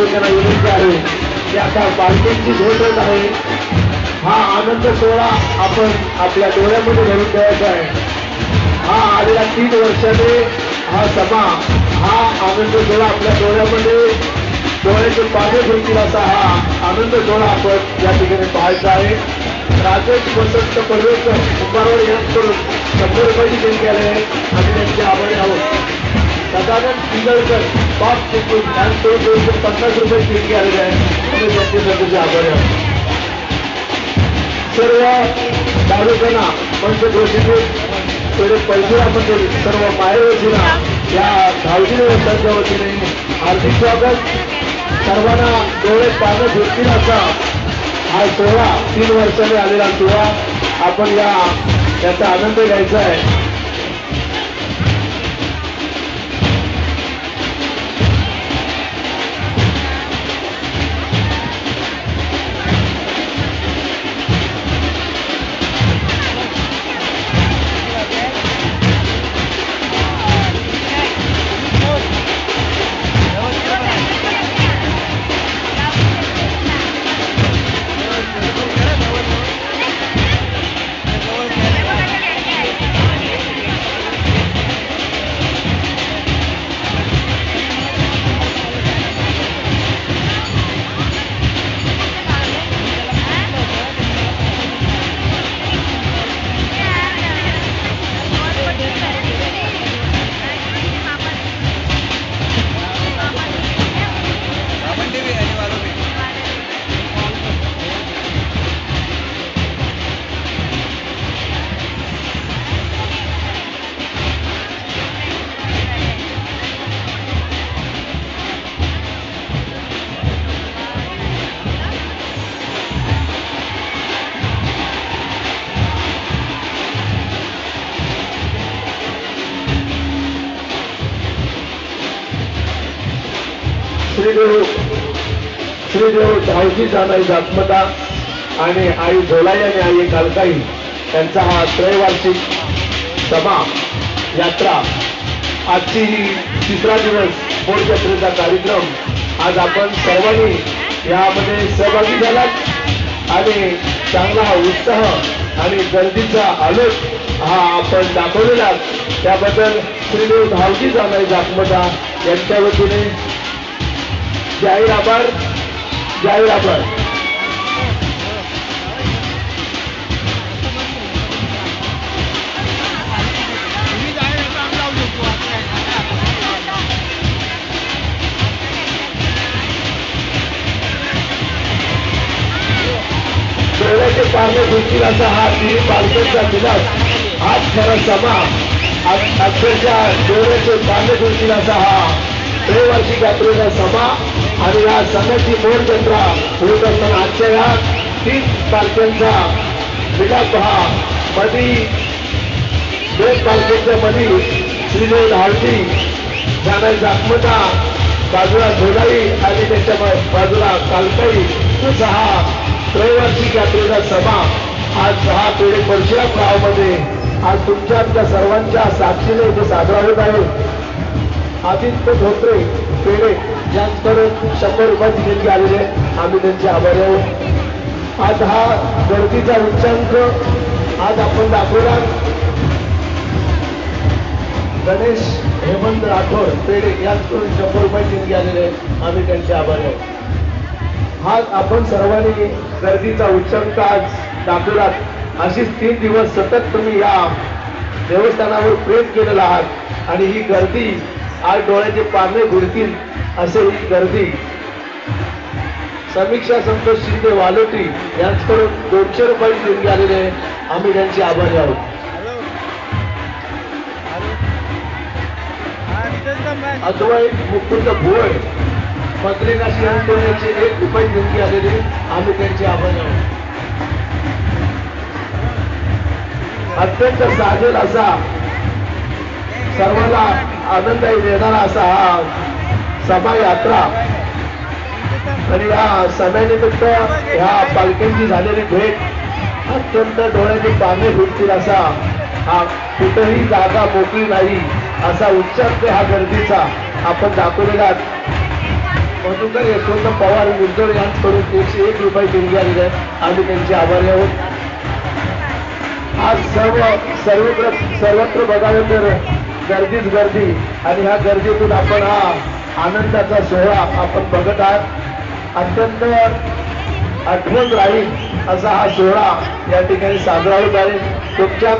भाविकांना विनंती आहे. की आता पालखीची भेट होत आहे. हा आनंद सोहळा आपण आपल्या डोळ्यामध्ये धरून ठेवायचा आहे. हा आलेल्या तीन वर्षाने हा समा हा आनंद सोहळा आपल्या डोळ्यामध्ये डोळ्याचे पाणी फिरतील असा हा आनंद सोहळा आपण या ठिकाणी पाहायचा आहे. राजेश वसंत पर्वेकर कुंभारवाडी यांच्याकडून शंभर रुपयाची देणगी आले आणि आम्ही त्यांचे आभारी सदानंद पिंगळकर बाप चेकून यांच्याकडून दोनशे पन्नास रुपये देणगी आलेले आहेत आम्ही त्यांचे त्यांचे आभारी आहोत सर्व दारुकांना पंच घोषित थोडे पैशामध्ये सर्व मायवतीला या धावजी व्यवस्थांच्या वतीने हार्दिक स्वागत. सर्वांना डोळे पानं भेटतील असा हा सोहळा तीन वर्षाने आलेला सोहळा. आपण या याचा आनंद घ्यायचा आहे. श्रीदेव श्रीदेव धावजी जाणाई जात्मता आणि आई झोलाई आणि आई कालकाई यांचा हा त्रैवार्षिक सभा यात्रा. आजची ही तिसरा दिवस बोट जत्रेचा कार्यक्रम. आज आपण सर्वांनी यामध्ये सहभागी झालात आणि चांगला हा उत्साह आणि गर्दीचा आलोक हा आपण दाखवलेला त्याबद्दल श्रीदेव धावजी जाणाई जात्मता यांच्या वतीने जाहीर आभार जाहीर आभार डोळ्याचे पारणे घुसतील असा हा तिन्ही पालकांचा दिलास. आज खरा समा आज अक्षरशः डोळ्याचे पारणे घुसतील असा हा त्रैवार्षिक यात्रेचा सभा आणि या सणाची मोड जत्रा होत असताना आजच्या या तीन तारखेचा विलाप हा मधी दोन तारखेच्या मधी श्रीदेव धावती जाणार जागमता बाजूला झोलाई आणि त्याच्या बाजूला कालकाई असा हा त्रैवार्षिक यात्रेचा सभा आज सहा पेढे परशुराम गावामध्ये आज तुमच्या आमच्या सर्वांच्या साक्षीने इथे साजरा होत आहे. आदित्य धोत्रे पेडे यांच्याकडून शंभर रुपयाची देणगी आलेली आहे. आम्ही त्यांचे आभारी आहोत. आज हा गर्दीचा उच्चांक आज आपण दाखवला गणेश हेमंत राठोड पेडे यांच्याकडून शंभर रुपयाची देणगी आलेली आहे. आम्ही त्यांचे आभारी आहोत. हा आपण सर्वांनी गर्दीचा उच्चांक आज दाखवलात अशीच तीन दिवस सतत तुम्ही या देवस्थानावर प्रेम केलेला आहात. आणि ही गर्दी आज डोळ्याचे पारणे घुरतील असे ही गर्दी. समीक्षा संतोष शिंदे वालोटी यांच्याकडून दोनशे रुपयाची देणगी आलेली आहे आम्ही त्यांचे आभारी आहोत. अद्वैत मुकुंद भोळ पत्रिकाशी एकशे एक रुपये देणगी आलेली. आम्ही त्यांचे आभारी आहोत. अत्यंत साजेल असा सर्वांना आनंदही देणारा असा हा सभा यात्रा आणि या सभेनिमित्त ह्या पालख्यांची झालेली भेट अत्यंत डोळ्याची पाने फुटतील असा हा कुठेही जागा मोकळी नाही असा उच्चांक हा गर्दीचा आपण दाखवलेला मधुकर यशवंत पवार विंदोड यांकडून एकशे एक रुपये देऊन आलेली आहे आम्ही त्यांचे आभारी आहोत. आज सर्व सर्वत्र सर्वत्र बघावे तर गर्दीच गर्दी. आणि ह्या गर्दीतून आपण हा आनंदाचा सोहळा आपण बघत आहात. अत्यंत आठवण राहील असा हा सोहळा या ठिकाणी साजरा होत आहे. तुमच्या